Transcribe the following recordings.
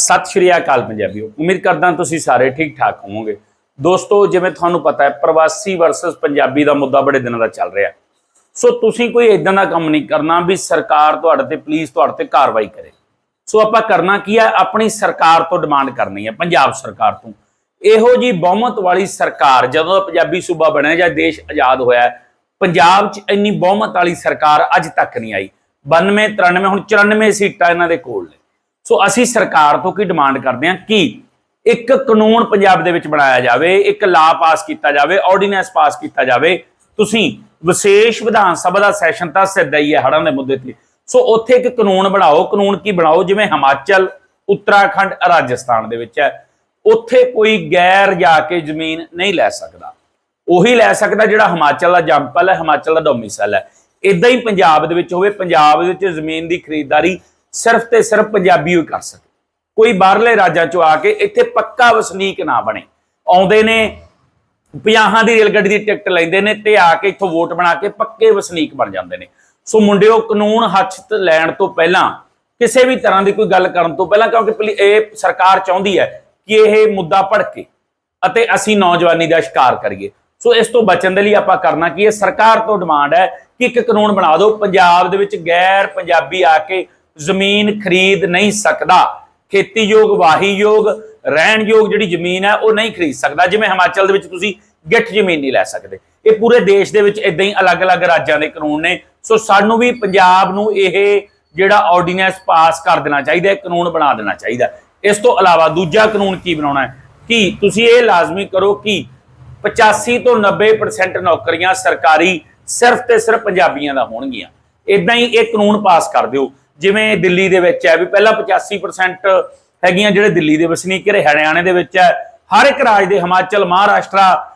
ਸਤਿ ਸ਼੍ਰੀ ਅਕਾਲ ਪੰਜਾਬੀਓ। ਉਮੀਦ ਕਰਦਾ ਤੁਸੀਂ ਸਾਰੇ ਠੀਕ ਠਾਕ ਹੋਵੋਗੇ। ਦੋਸਤੋ, ਜਿਵੇਂ ਤੁਹਾਨੂੰ ਪਤਾ ਹੈ, ਪ੍ਰਵਾਸੀ ਵਰਸਸ ਪੰਜਾਬੀ ਦਾ ਮੁੱਦਾ ਬੜੇ ਦਿਨਾਂ ਦਾ ਚੱਲ ਰਿਹਾ। ਸੋ ਤੁਸੀਂ ਕੋਈ ਇਦਾਂ ਦਾ ਕੰਮ ਨਹੀਂ ਕਰਨਾ ਵੀ ਸਰਕਾਰ ਤੁਹਾਡੇ ਤੇ ਪਲੀਜ਼ ਤੁਹਾਡੇ ਤੇ ਕਾਰਵਾਈ ਕਰੇ। ਸੋ ਆਪਾਂ ਕਰਨਾ ਕੀ ਹੈ? ਆਪਣੀ ਸਰਕਾਰ ਤੋਂ ਡਿਮਾਂਡ ਕਰਨੀ ਹੈ, ਪੰਜਾਬ ਸਰਕਾਰ ਤੋਂ। ਇਹੋ ਜੀ ਬਹੁਮਤ ਵਾਲੀ ਸਰਕਾਰ, ਜਦੋਂ ਪੰਜਾਬੀ ਸੂਬਾ ਬਣਿਆ ਜਾਂ ਦੇਸ਼ ਆਜ਼ਾਦ ਹੋਇਆ, ਪੰਜਾਬ 'ਚ ਇੰਨੀ ਬਹੁਮਤ ਵਾਲੀ ਸਰਕਾਰ ਅੱਜ ਤੱਕ ਨਹੀਂ ਆਈ। 92 93 ਹੁਣ 94 ਸੀਟਾਂ ਇਹਨਾਂ ਦੇ ਕੋਲ ਨੇ। ਸੋ ਅਸੀਂ ਸਰਕਾਰ ਤੋਂ ਕੀ ਡਿਮਾਂਡ ਕਰਦੇ ਹਾਂ? ਕਿ? ਇੱਕ ਕਾਨੂੰਨ ਪੰਜਾਬ ਦੇ ਵਿੱਚ ਬਣਾਇਆ ਜਾਵੇ, ਇੱਕ ਲਾ ਪਾਸ ਕੀਤਾ ਜਾਵੇ ਆਰਡੀਨੈਂਸ ਪਾਸ ਕੀਤਾ ਜਾਵੇ, ਤੁਸੀਂ ਵਿਸ਼ੇਸ਼ ਵਿਧਾਨ ਸਭਾ ਦਾ ਸੈਸ਼ਨ ਤਾਂ ਸਿੱਧਾ ਹੀ ਹੈ ਹੜਾਂ ਦੇ ਮੁੱਦੇ ਤੇ। ਸੋ ਉੱਥੇ ਇੱਕ ਕਾਨੂੰਨ ਬਣਾਓ, ਕਾਨੂੰਨ ਕੀ ਬਣਾਓ? ਜਿਵੇਂ ਹਿਮਾਚਲ, ਉੱਤਰਾਖੰਡ, ਰਾਜਸਥਾਨ ਦੇ ਵਿੱਚ ਹੈ। ਉੱਥੇ ਕੋਈ ਗੈਰ ਜਾ ਕੇ ਜ਼ਮੀਨ ਨਹੀਂ ਲੈ ਸਕਦਾ। ਉਹੀ ਲੈ ਸਕਦਾ ਜਿਹੜਾ ਹਿਮਾਚਲ ਦਾ ਜੰਪਲ ਹੈ, ਹਿਮਾਚਲ ਦਾ ਡੋਮਿਸਾਈਲ ਹੈ। ਇਦਾਂ ਹੀ ਪੰਜਾਬ ਦੇ ਵਿੱਚ ਹੋਵੇ, ਪੰਜਾਬ ਦੇ ਵਿੱਚ ਜ਼ਮੀਨ ਦੀ ਖਰੀਦਦਾਰੀ ਸਿਰਫ ਤੇ ਸਿਰਫ ਪੰਜਾਬੀ ਹੀ ਕਰ ਸਕੇ। ਕੋਈ ਬਾਹਰਲੇ ਰਾਜਾਂ ਚੋਂ ਆ ਕੇ ਇੱਥੇ ਪੱਕਾ ਵਸਨੀਕ ਨਾ ਬਣੇ। ਆਉਂਦੇ ਨੇ, ਪੰਜਾਹਾਂ ਦੀ ਰੇਲ ਗੱਡੀ ਦੀ ਟਿਕਟ ਲੈਂਦੇ ਨੇ ਤੇ ਆ ਕੇ ਇੱਥੋਂ ਵੋਟ ਬਣਾ ਕੇ ਪੱਕੇ ਵਸਨੀਕ ਬਣ ਜਾਂਦੇ ਨੇ। ਸੋ ਮੁੰਡਿਓ, ਕਾਨੂੰਨ ਹੱਥ ਲੈਣ ਤੋਂ ਪਹਿਲਾਂ ਕਿਸੇ ਵੀ ਤਰ੍ਹਾਂ ਦੀ ਕੋਈ ਗੱਲ ਕਰਨ ਤੋਂ ਪਹਿਲਾਂ, ਕਿਉਂਕਿ ਪਲੀ- ਇਹ ਸਰਕਾਰ ਚਾਹੁੰਦੀ ਹੈ ਕਿ ਇਹ ਮੁੱਦਾ ਭੜਕੇ ਅਤੇ ਅਸੀਂ ਨੌਜਵਾਨੀ ਦਾ ਸ਼ਿਕਾਰ ਕਰੀਏ। ਸੋ ਇਸ ਤੋਂ ਬਚਣ ਦੇ ਲਈ ਆਪਾਂ ਕਰਨਾ ਕੀ ਹੈ? ਸਰਕਾਰ ਤੋਂ ਡਿਮਾਂਡ ਹੈ ਕਿ ਇੱਕ ਕਾਨੂੰਨ ਬਣਾ ਦਿਓ। ਪੰਜਾਬ ਦੇ ਵਿੱਚ ਗੈਰ ਪੰਜਾਬੀ ਆ ਕੇ ਜ਼ਮੀਨ ਖਰੀਦ ਨਹੀਂ ਸਕਦਾ। ਖੇਤੀਯੋਗ, ਵਾਹੀਯੋਗ, ਰਹਿਣਯੋਗ ਜਿਹੜੀ ਜ਼ਮੀਨ ਹੈ, ਉਹ ਨਹੀਂ ਖਰੀਦ ਸਕਦਾ। ਜਿਵੇਂ ਹਿਮਾਚਲ ਦੇ ਵਿੱਚ ਤੁਸੀਂ ਗਿੱਠ ਜ਼ਮੀਨ ਨਹੀਂ ਲੈ ਸਕਦੇ। ਇਹ ਪੂਰੇ ਦੇਸ਼ ਦੇ ਵਿੱਚ ਇਦਾਂ ਹੀ ਅਲੱਗ-ਅਲੱਗ ਰਾਜਾਂ ਦੇ ਕਾਨੂੰਨ ਨੇ। ਸੋ ਸਾਨੂੰ ਵੀ ਪੰਜਾਬ ਨੂੰ ਇਹ ਜਿਹੜਾ ਆਰਡੀਨੈਂਸ ਪਾਸ ਕਰ ਦੇਣਾ ਚਾਹੀਦਾ ਹੈ, ਕਾਨੂੰਨ ਬਣਾ ਦੇਣਾ ਚਾਹੀਦਾ ਇਸ ਤੋਂ ਇਲਾਵਾ ਦੂਜਾ ਕਾਨੂੰਨ ਕੀ ਬਣਾਉਣਾ ਹੈ? ਕਿ ਤੁਸੀਂ ਇਹ ਲਾਜ਼ਮੀ ਕਰੋ ਕਿ 85 ਤੋਂ 90% ਨੌਕਰੀਆਂ ਸਰਕਾਰੀ ਸਿਰਫ ਤੇ ਸਿਰਫ ਪੰਜਾਬੀਆਂ ਦਾ ਹੋਣਗੀਆਂ। ਇਦਾਂ ਹੀ ਇਹ ਕਾਨੂੰਨ ਪਾਸ ਕਰ ਦਿਓ। ਜਿਵੇਂ ਦਿੱਲੀ ਦੇ ਵਿੱਚ ਹੈ ਵੀ ਪਹਿਲਾਂ 85% ਹੈਗੀਆਂ ਜਿਹੜੇ ਦਿੱਲੀ ਦੇ ਵਸਨੀਕ ਰਹੇ ਹਰਿਆਣੇ ਦੇ ਵਿੱਚ ਹੈ, ਹਰ ਇੱਕ ਰਾਜ ਦੇ ਹਿਮਾਚਲ, ਮਹਾਰਾਸ਼ਟਰਾ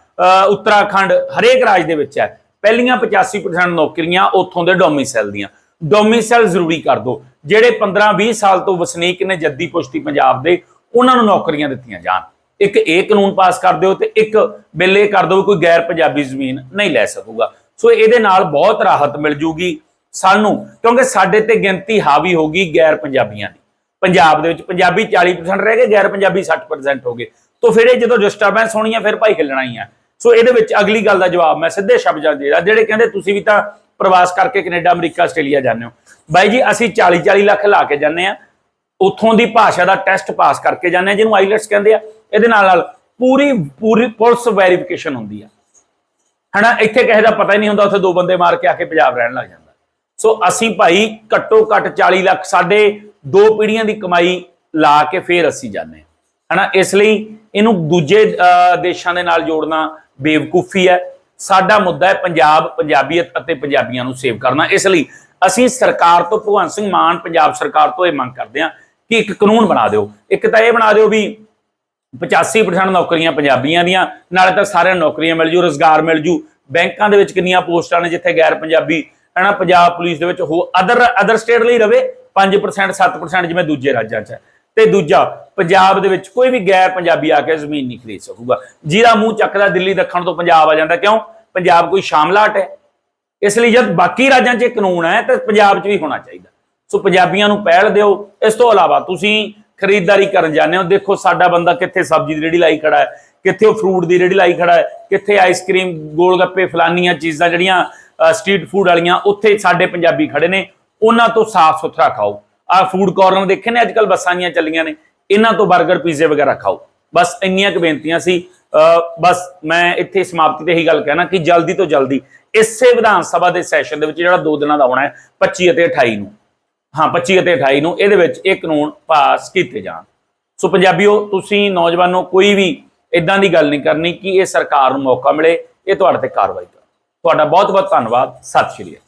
ਉੱਤਰਾਖੰਡ, ਹਰੇਕ ਰਾਜ ਦੇ ਵਿੱਚ ਹੈ। ਪਹਿਲੀਆਂ 85% ਨੌਕਰੀਆਂ ਉੱਥੋਂ ਦੇ ਡੋਮਿਸਾਈਲ ਦੀਆਂ। ਡੋਮਿਸਾਈਲ ਜ਼ਰੂਰੀ ਕਰ ਦਿਓ। ਜਿਹੜੇ 15 20 ਸਾਲ ਤੋਂ ਵਸਨੀਕ ਨੇ ਜੱਦੀ ਪੁਸ਼ਤੀ ਪੰਜਾਬ ਦੇ, ਉਹਨਾਂ ਨੂੰ ਨੌਕਰੀਆਂ ਦਿੱਤੀਆਂ ਜਾਣ। ਇੱਕ ਇਹ ਕਾਨੂੰਨ ਪਾਸ ਕਰ ਦਿਓ ਤੇ ਇੱਕ ਬਿੱਲ ਇਹ ਕਰ ਦਿਓ ਵੀ ਕੋਈ ਗੈਰ ਪੰਜਾਬੀ ਜ਼ਮੀਨ ਨਹੀਂ ਲੈ ਸਕੂਗਾ। ਸੋ ਇਹਦੇ ਨਾਲ ਬਹੁਤ ਰਾਹਤ ਮਿਲ ਜੂਗੀ। ਸਾਨੂੰ, ਕਿਉਂਕਿ ਸਾਡੇ ਤੇ ਗਿਣਤੀ ਹਾਵੀ ਹੋ ਗਈ ਗੈਰ ਪੰਜਾਬੀਆਂ ਦੀ। ਪੰਜਾਬ ਦੇ ਵਿੱਚ ਪੰਜਾਬੀ 40% ਰਹਿ ਗਏ, ਗੈਰ ਪੰਜਾਬੀ 60% ਹੋ ਗਏ। ਤੋਂ ਫਿਰ ਇਹ ਜਦੋਂ ਡਿਸਟਰਬੈਂਸ ਹੋਣੀ ਆ ਫਿਰ ਭਾਈ ਹਿੱਲਣਾ ਹੀ ਆ। ਸੋ ਇਹਦੇ ਵਿੱਚ ਅਗਲੀ ਗੱਲ ਦਾ ਜਵਾਬ ਮੈਂ ਸਿੱਧੇ ਸ਼ਬਦਾਂ ਦੇ ਜਿਹੜੇ ਕਹਿੰਦੇ ਤੁਸੀਂ ਵੀ ਤਾਂ ਪ੍ਰਵਾਸ ਕਰਕੇ ਕੈਨੇਡਾ, ਅਮਰੀਕਾ, ਆਸਟ੍ਰੇਲੀਆ ਜਾਂਦੇ ਹੋ। ਬਾਈ ਜੀ, ਅਸੀਂ 40 40 ਲੱਖ ਲਾ ਕੇ ਜਾਂਦੇ ਆ ਉੱਥੋਂ ਦੀ ਭਾਸ਼ਾ ਦਾ ਟੈਸਟ ਪਾਸ ਕਰਕੇ ਜਾਂਦੇ ਆ ਜਿਹਨੂੰ ਆਈਲੈਟਸ ਕਹਿੰਦੇ ਆ। ਇਹਦੇ ਨਾਲ ਨਾਲ ਪੂਰੀ ਪੂਰੀ ਪੁਲਿਸ ਵੈਰੀਫਿਕੇਸ਼ਨ ਹੁੰਦੀ ਆ। ਹਨਾ, ਇੱਥੇ ਕਿਸੇ ਦਾ ਪਤਾ ਹੀ ਨਹੀਂ ਹੁੰਦਾ, ਉੱਥੇ ਦੋ ਬੰਦੇ ਮਾਰ ਕੇ ਆ ਕੇ ਪੰਜਾਬ ਰਹਿਣ ਲੱਗ ਜਾਂਦਾ ਸੋ ਅਸੀਂ ਭਾਈ ਘੱਟੋ ਘੱਟ 40 ਲੱਖ ਸਾਡੇ ਦੋ ਪੀੜ੍ਹੀਆਂ ਦੀ ਕਮਾਈ ਲਾ ਕੇ ਫੇਰ ਅਸੀਂ ਜਾਂਦੇ ਹਾਂ। ਹਨਾ ਇਸ ਲਈ ਇਹਨੂੰ ਦੂਜੇ ਅਹ, ਦੇਸ਼ਾਂ ਦੇ ਨਾਲ ਜੋੜਨਾ ਬੇਵਕੂਫੀ ਹੈ। ਸਾਡਾ ਮੁੱਦਾ ਹੈ ਪੰਜਾਬ ਪੰਜਾਬੀਅਤ ਅਤੇ ਪੰਜਾਬੀਆਂ ਨੂੰ ਸੇਵ ਕਰਨਾ। ਇਸ ਲਈ ਅਸੀਂ ਸਰਕਾਰ ਤੋਂ ਭਗਵੰਤ ਸਿੰਘ ਮਾਨ ਪੰਜਾਬ ਸਰਕਾਰ ਤੋਂ ਇਹ ਮੰਗ ਕਰਦੇ ਹਾਂ ਕਿ ਇੱਕ ਕਾਨੂੰਨ ਬਣਾ ਦਿਓ। ਇੱਕ ਤਾਂ ਇਹ ਬਣਾ ਦਿਓ ਵੀ 85% ਨੌਕਰੀਆਂ ਪੰਜਾਬੀਆਂ ਦੀਆਂ ਨਾਲੇ ਤਾਂ ਸਾਰਿਆਂ ਨੂੰ ਨੌਕਰੀਆਂ ਮਿਲ ਜੂ ਰੋਜ਼ਗਾਰ ਮਿਲ ਜੂ। ਬੈਂਕਾਂ ਦੇ ਵਿੱਚ ਕਿੰਨੀਆਂ ਪੋਸਟਾਂ ਨੇ ਜਿੱਥੇ ਗੈਰ ਪੰਜਾਬੀ ਹਨਾ, ਪੰਜਾਬ ਪੁਲਿਸ ਦੇ ਵਿੱਚ ਹੋ ਅਦਰ ਅਦਰ ਸਟੇਟ ਲਈ ਰਵੇ 5% 7% ਜਿਵੇਂ ਦੂਜੇ ਰਾਜਾਂ 'ਚ ਹੈ। ਤੇ ਦੂਜਾ, ਪੰਜਾਬ ਦੇ ਵਿੱਚ ਕੋਈ ਵੀ ਗੈਰ ਪੰਜਾਬੀ ਆ ਕੇ ਜ਼ਮੀਨ ਨਹੀਂ ਖਰੀਦ ਸਕੂਗਾ। ਜਿਹਦਾ ਮੂੰਹ ਚੱਕਦਾ ਦਿੱਲੀ ਦੱਖਣ ਤੋਂ ਪੰਜਾਬ ਆ ਜਾਂਦਾ, ਕਿਉਂ? ਪੰਜਾਬ ਕੋਈ ਸ਼ਾਮਲਾਟ ਹੈ। ਇਸ ਲਈ ਜਦ ਬਾਕੀ ਰਾਜਾਂ 'ਚ ਇਹ ਕਾਨੂੰਨ ਹੈ, ਤਾਂ ਪੰਜਾਬ 'ਚ ਵੀ ਹੋਣਾ ਚਾਹੀਦਾ। ਸੋ ਪੰਜਾਬੀਆਂ ਨੂੰ ਪਹਿਲ ਦਿਓ। ਇਸ ਤੋਂ ਇਲਾਵਾ ਤੁਸੀਂ ਖਰੀਦਦਾਰੀ ਕਰਨ ਜਾਂਦੇ ਹੋ। ਦੇਖੋ, ਸਾਡਾ ਬੰਦਾ ਕਿੱਥੇ ਸਬਜ਼ੀ ਦੀ ਰੇੜੀ ਲਾਈ ਖੜਾ ਹੈ, ਕਿੱਥੇ ਉਹ ਫਰੂਟ ਦੀ ਰੇੜੀ ਲਾਈ ਖੜਾ ਹੈ, ਕਿੱਥੇ ਆਈਸਕ੍ਰੀਮ ਗੋਲ ਗੱਪੇ ਫਲਾਨੀਆਂ ਚੀਜ਼ਾਂ ਜਿਹੜੀਆਂ ਸਟਰੀਟ ਫੂਡ ਵਾਲੀਆਂ ਉੱਥੇ ਸਾਡੇ ਪੰਜਾਬੀ ਖੜੇ ਨੇ, ਉਹਨਾਂ ਤੋਂ ਸਾਫ਼ ਸੁਥਰਾ ਖਾਓ। ਆ ਫੂਡ ਕਾਰਨਰ ਦੇਖੇ ਨੇ ਅੱਜਕੱਲ ਬੱਸਾਂ ਦੀਆਂ ਚੱਲੀਆਂ ਨੇ, ਇਹਨਾਂ ਤੋਂ 버ਗਰ ਪੀਜ਼ੇ ਵਗੈਰਾ ਖਾਓ। ਬਸ ਇੰਨੀਆਂ ਕੁ ਬੇਨਤੀਆਂ ਸੀ। ਬਸ ਮੈਂ ਇੱਥੇ ਸਮਾਪਤੀ ਤੇ ਇਹੀ ਗੱਲ ਕਹਿਣਾ ਕਿ ਜਲਦੀ ਤੋਂ ਜਲਦੀ ਇਸੇ ਵਿਧਾਨ ਸਭਾ ਦੇ ਸੈਸ਼ਨ ਦੇ ਵਿੱਚ ਜਿਹੜਾ ਦੋ ਦਿਨਾਂ ਦਾ ਹੋਣਾ ਹੈ 25 ਅਤੇ 28 ਨੂੰ। ਹਾਂ 25 ਅਤੇ 28 ਨੂੰ ਇਹਦੇ ਵਿੱਚ ਇਹ ਕਾਨੂੰਨ ਪਾਸ ਕੀਤੇ ਜਾਣ। ਸੋ ਪੰਜਾਬੀਓ, ਤੁਸੀਂ ਨੌਜਵਾਨੋ, ਕੋਈ ਵੀ ਇਦਾਂ ਦੀ ਗੱਲ ਨਹੀਂ ਕਰਨੀ ਕਿ ਇਹ ਸਰਕਾਰ ਨੂੰ ਮੌਕਾ ਮਿਲੇ, ਇਹ ਤੁਹਾਡੇ ਤੇ ਕਾਰਵਾਈ ਕਰ। ਤੁਹਾਡਾ ਬਹੁਤ ਬਹੁਤ ਧੰਨਵਾਦ। ਸਤਿ ਸ਼੍ਰੀ ਅਕਾਲ।